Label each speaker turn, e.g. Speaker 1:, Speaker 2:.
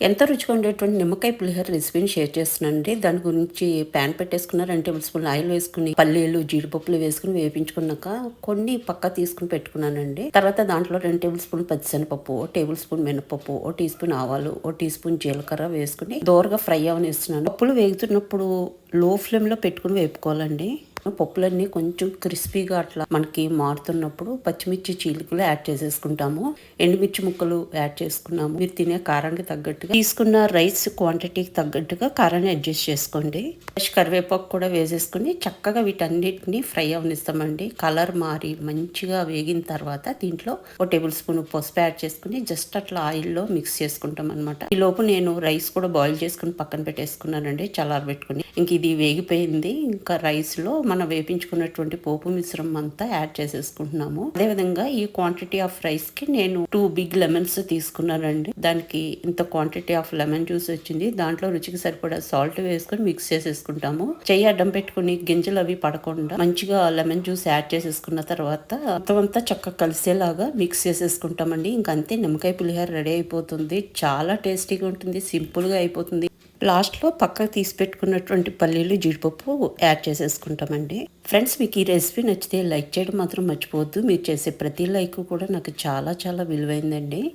Speaker 1: ఎంత రుచిగా ఉండేటువంటి నిమ్మకాయ పులిహోర రెసిపీని షేర్ చేస్తున్నానండి. దాని గురించి ప్యాన్ పెట్టేసుకున్న రెండు టేబుల్ స్పూన్ ఆయిల్ వేసుకుని పల్లీలు జీడిపప్పులు వేసుకుని వేపించుకున్నాక కొన్ని పక్క తీసుకుని పెట్టుకున్నానండి. తర్వాత దాంట్లో రెండు టేబుల్ స్పూన్ పచ్చిశనపప్పు ఓ టేబుల్ స్పూన్ మినపప్పు ఓ టీ స్పూన్ ఆవాలు ఓ టీ స్పూన్ జీలకర్ర వేసుకుని దోరగా ఫ్రై అవనిస్తున్నాను. పప్పులు వేగుతున్నప్పుడు లో ఫ్లేమ్లో పెట్టుకుని వేపుకోవాలండి. పప్పులన్నీ కొంచెం క్రిస్పీగా అట్లా మనకి మారుతున్నప్పుడు పచ్చిమిర్చి చీలికలు యాడ్ చేసేసుకుంటాము. ఎండుమిర్చి ముక్కలు యాడ్ చేసుకున్నాము. మీరు తినే కారానికి తగ్గట్టుగా తీసుకున్న రైస్ క్వాంటిటీకి తగ్గట్టుగా కారాన్ని అడ్జస్ట్ చేసుకోండి. ఫ్రెష్ కరివేపాకు కూడా వేసేసుకుని చక్కగా వీటన్నిటిని ఫ్రై అవనిస్తామండి. కలర్ మారి మంచిగా వేగిన తర్వాత దీంట్లో ఒక టేబుల్ స్పూన్ పసుపు యాడ్ చేసుకుని జస్ట్ అట్లా ఆయిల్లో మిక్స్ చేసుకుంటాం అనమాట ఈ లోపు నేను రైస్ కూడా బాయిల్ చేసుకుని పక్కన పెట్టేసుకున్నానండి చల్లారబెట్టుకుని. ఇంక ఇది వేగిపోయింది. ఇంకా రైస్లో మన మనం వేపించుకున్నటువంటి పోపు మిశ్రమం అంతా యాడ్ చేసేసుకుంటున్నాము. అదేవిధంగా ఈ క్వాంటిటీ ఆఫ్ రైస్కి నేను టూ బిగ్ లెమన్స్ తీసుకున్నానండి. దానికి ఇంత క్వాంటిటీ ఆఫ్ లెమన్ జ్యూస్ వచ్చింది. దాంట్లో రుచికి సరిపడా సాల్ట్ వేసుకొని మిక్స్ చేసేసుకుంటాము. చెయ్యి అడ్డం పెట్టుకుని గింజలు అవి పడకుండా మంచిగా లెమన్ జ్యూస్ యాడ్ చేసేసుకున్న తర్వాత మొత్తం అంతా చక్కగా కలిసేలాగా మిక్స్ చేసేసుకుంటామండి. ఇంకంతే నిమ్మకాయ పులిహోర రెడీ అయిపోతుంది. చాలా టేస్టీగా ఉంటుంది సింపుల్గా అయిపోతుంది. లాస్ట్లో పక్కకు తీసి పెట్టుకున్నటువంటి పల్లీలు జీడిపప్పు యాడ్ చేసేసుకుంటామండి. ఫ్రెండ్స్ మీకు ఈ రెసిపీ నచ్చితే లైక్ చేయడం మాత్రం మర్చిపోవద్దు. మీరు చేసే ప్రతి లైక్ కూడా నాకు చాలా చాలా విలువైందండి.